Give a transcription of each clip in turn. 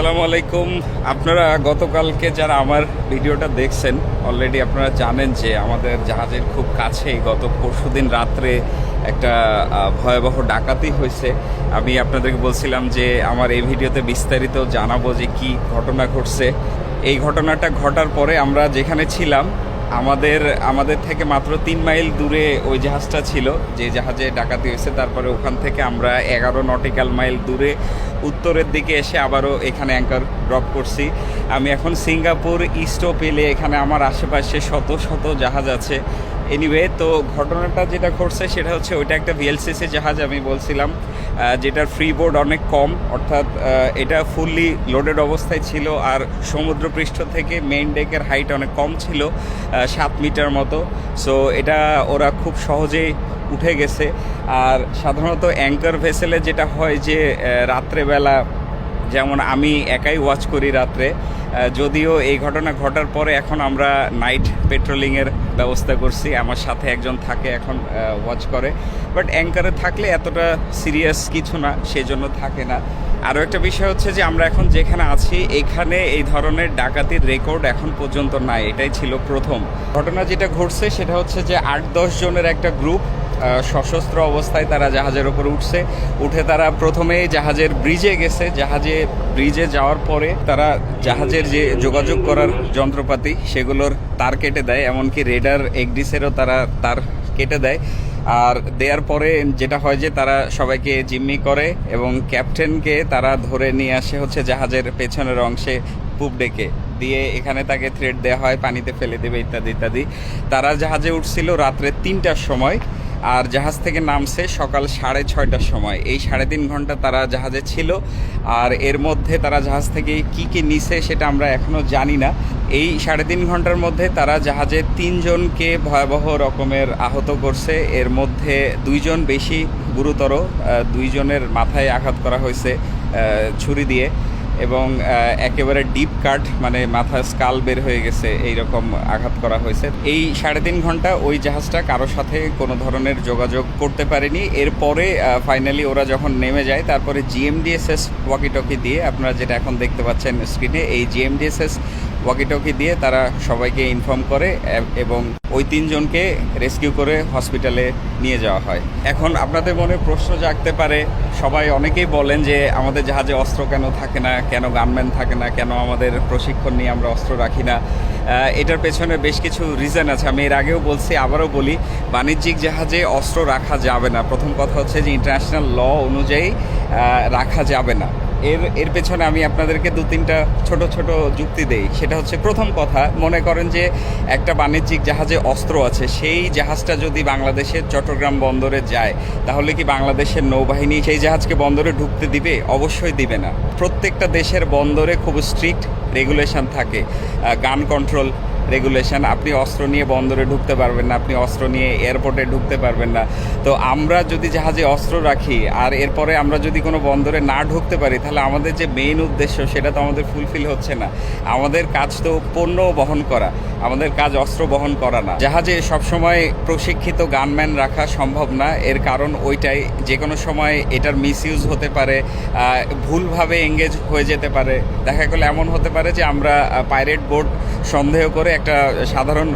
আসসালামু আলাইকুম। আপনারা গতকালকে যারা আমার ভিডিওটা দেখছেন অলরেডি আপনারা জানেন যে আমাদের জাহাজের খুব কাছেই গত পরশুদিন রাত্রে একটা ভয়াবহ ডাকাতি হয়েছে। আমি আপনাদেরকে বলছিলাম যে আমার এই ভিডিওতে বিস্তারিত জানাব যে কি ঘটনা ঘটছে। এই ঘটনাটা ঘটার পরে আমরা যেখানে ছিলাম আমাদের আমাদের থেকে মাত্র তিন মাইল দূরে ওই জাহাজটা ছিল। যে জাহাজে ডাকাতি হয়েছে, তারপরে ওখান থেকে আমরা এগারো নটিক্যাল মাইল দূরে উত্তরের দিকে এসে আবারও এখানে অ্যাঙ্কার ড্রপ করছি। আমি এখন সিঙ্গাপুর ইস্টো পেলে এখানে আমার আশেপাশে শত শত জাহাজ আছে। এনিওয়ে তো ঘটনাটা যেটা ঘটছে সেটা হচ্ছে ওইটা একটা ভিএলসিসি জাহাজ, আমি বলছিলাম যেটার ফ্রি বোর্ড অনেক কম, অর্থাৎ এটা ফুললি লোডেড অবস্থায় ছিল আর সমুদ্রপৃষ্ঠ থেকে মেইন ডেকের হাইট অনেক কম ছিল সাত মিটার মতো। সো এটা ওরা খুব সহজেই উঠে গেছে। আর সাধারণত অ্যাঙ্কার ভেসেলে যেটা হয় যে রাত্রেবেলা যেমন আমি একাই ওয়াচ করি রাত্রে যদিও এই ঘটনা ঘটার পরে এখন আমরা নাইট পেট্রোলিংয়ের ব্যবস্থা করছি। আমার সাথে একজন থাকে এখন ওয়াচ করে। বাট অ্যাঙ্কারে থাকলে এতটা সিরিয়াস কিছু না, সেজন্য থাকে না। আরও একটা বিষয় হচ্ছে যে, আমরা এখন যেখানে আছি, এখানে এই ধরনের ডাকাতির রেকর্ড এখন পর্যন্ত নাই। এটাই ছিল প্রথম। ঘটনা যেটা ঘটছে, সেটা হচ্ছে যে আট দশ জনের একটা গ্রুপ সশস্ত্র অবস্থায় তারা জাহাজের ওপর উঠছে। উঠে তারা প্রথমেই জাহাজের ব্রিজে গেছে। জাহাজে ব্রিজে যাওয়ার পরে তারা জাহাজের যে যোগাযোগ করার যন্ত্রপাতি, সেগুলোর তার কেটে দেয়, এমনকি রেডার এগডিসেরও তারা তার কেটে দেয়। আর দেওয়ার পরে যেটা হয় যে তারা সবাইকে জিম্মি করে এবং ক্যাপ্টেনকে তারা ধরে নিয়ে আসে হচ্ছে জাহাজের পেছনের অংশে পূব ডেকে। দিয়ে এখানে তাকে থ্রেড দেওয়া হয়, পানিতে ফেলে দেবে ইত্যাদি ইত্যাদি। তারা জাহাজে উঠছিল রাত্রে তিনটার সময়। আর জাহাজ থেকে নামছে সকাল সাড়ে ছয়টার সময়। এই সাড়ে তিন ঘণ্টা তারা জাহাজে ছিল আর এর মধ্যে তারা জাহাজ থেকে কি কি নিছে সেটা আমরা এখনও জানি না। এই সাড়ে তিন ঘণ্টার মধ্যে তারা জাহাজে তিনজনকে ভয়াবহ রকমের আহত করছে। এর মধ্যে দুইজন বেশি গুরুতর দুইজনের মাথায় আঘাত করা হয়েছে ছুরি দিয়ে। এবং একেবারে ডিপ কাট মানে মাথা স্কাল বের হয়ে গেছে এই রকম আঘাত করা হয়েছে। এই সাড়ে তিন ঘণ্টা ওই জাহাজটা কারও সাথে কোনো ধরনের যোগাযোগ করতে পারেনি। এরপরে ফাইনালি ওরা যখন নেমে যায়, তারপরে জিএমডিএসএস ওয়াকিটকি দিয়ে, আপনারা যেটা এখন দেখতে পাচ্ছেন স্ক্রিনে এই জিএমডিএসএস ওয়াকিটকি দিয়ে তারা সবাইকে ইনফর্ম করে এবং ওই তিনজনকে রেস্কিউ করে হসপিটালে নিয়ে যাওয়া হয়। এখন আপনাদের মনে প্রশ্ন জাগতে পারে, সবাই অনেকেই বলেন যে আমাদের জাহাজে অস্ত্র কেন থাকে না, কেন গানম্যান থাকে না, কেন আমাদের প্রশিক্ষণ নিয়ে আমরা অস্ত্র রাখি না। এটার পেছনে বেশ কিছু রিজন আছে। আমি এর আগেও বলছি, আবারও বলি, বাণিজ্যিক জাহাজে অস্ত্র রাখা যাবে না। প্রথম কথা হচ্ছে যে ইন্টারন্যাশনাল ল অনুযায়ী রাখা যাবে না। এর এর পেছনে আমি আপনাদেরকে দু তিনটা ছোট ছোট যুক্তি দেই। সেটা হচ্ছে প্রথম কথা, মনে করেন যে একটা বাণিজ্যিক জাহাজে অস্ত্র আছে, সেই জাহাজটা যদি বাংলাদেশের চট্টগ্রাম বন্দরে যায়, তাহলে কি বাংলাদেশের নৌবাহিনী সেই জাহাজকে বন্দরে ঢুকতে দিবে? অবশ্যই দিবে না। প্রত্যেকটা দেশের বন্দরে খুব স্ট্রিক্ট রেগুলেশন থাকে গান কন্ট্রোল রেগুলেশন আপনি অস্ত্র নিয়ে বন্দরে ঢুকতে পারবেন না, আপনি অস্ত্র নিয়ে এয়ারপোর্টে ঢুকতে পারবেন না। তো আমরা যদি জাহাজে অস্ত্র রাখি, আর এরপরে আমরা যদি কোনো বন্দরে না ঢুকতে পারি, তাহলে আমাদের যে মেইন উদ্দেশ্য, সেটা তো আমাদের ফুলফিল হচ্ছে না। আমাদের কাজ তো পণ্য বহন করা, আমাদের কাজ অস্ত্র বহন করা না। জাহাজে সবসময় প্রশিক্ষিত গানম্যান রাখা সম্ভব না, এর কারণ ওইটাই যে কোনো সময় এটার মিসইউজ হতে পারে ভুলভাবে এঙ্গেজ হয়ে যেতে পারে। দেখা গেলে এমন হতে পারে যে আমরা পাইরেট বোর্ড সন্দেহ করে একটা সাধারণ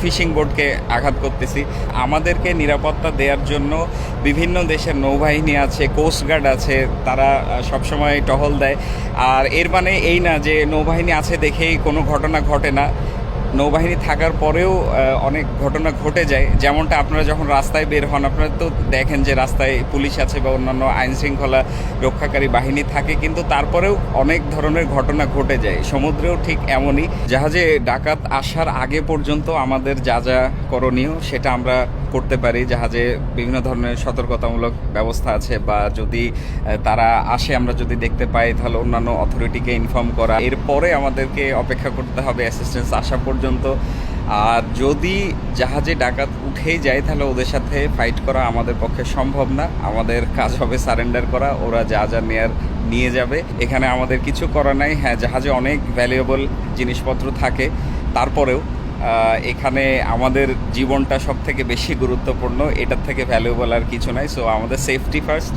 ফিশিং বোটকে আঘাত করতেছি। আমাদেরকে নিরাপত্তা দেওয়ার জন্য বিভিন্ন দেশের নৌবাহিনী আছে কোস্টগার্ড আছে, তারা সবসময় টহল দেয়। আর এর মানে এই না যে নৌবাহিনী আছে দেখেই কোনো ঘটনা ঘটে না। নৌবাহিনী থাকার পরেও অনেক ঘটনা ঘটে যায়। যেমনটা আপনারা যখন রাস্তায় বের হন, আপনারা তো দেখেন যে রাস্তায় পুলিশ আছে বা অন্যান্য আইন শৃঙ্খলা রক্ষাকারী বাহিনী থাকে, কিন্তু তারপরেও অনেক ধরনের ঘটনা ঘটে যায়। সমুদ্রেও ঠিক এমনই। জাহাজে ডাকাত আসার আগে পর্যন্ত আমাদের যা যা করণীয়, সেটা আমরা করতে পারি, জাহাজে বিভিন্ন ধরনের সতর্কতামূলক ব্যবস্থা আছে বা যদি তারা আসে, আমরা যদি দেখতে পাই, তাহলে অন্যান্য অথরিটিকে ইনফর্ম করা। এরপরে আমাদেরকে অপেক্ষা করতে হবে অ্যাসিস্ট্যান্স আসা পর্যন্ত। আর যদি জাহাজে ডাকাত উঠেই যায়, তাহলে ওদের সাথে ফাইট করা আমাদের পক্ষে সম্ভব না। আমাদের কাজ হবে সারেন্ডার করা, ওরা যা যা নেয়ার, নিয়ে যাবে। এখানে আমাদের কিছু করা নাই। হ্যাঁ জাহাজে অনেক ভ্যালুয়েবল জিনিসপত্র থাকে। তারপরেও এখানে আমাদের জীবনটা সব থেকে বেশি গুরুত্বপূর্ণ, এটার থেকে ভ্যালুয়েবল আর কিছু নাই। সো আমাদের সেফটি ফার্স্ট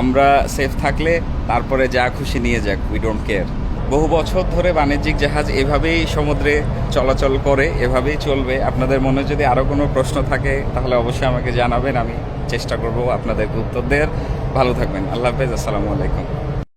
আমরা সেফ থাকলে তারপরে যা খুশি নিয়ে যাক উই ডোন্ট কেয়ার বহু বছর ধরে বাণিজ্যিক জাহাজ এভাবেই সমুদ্রে চলাচল করে, এভাবেই চলবে। আপনাদের মনে যদি আরও কোনো প্রশ্ন থাকে, তাহলে অবশ্যই আমাকে জানাবেন, আমি চেষ্টা করব আপনাদের উত্তর দেওয়ার। ভালো থাকবেন। আল্লাহ হাফেজ, আসসালামু আলাইকুম।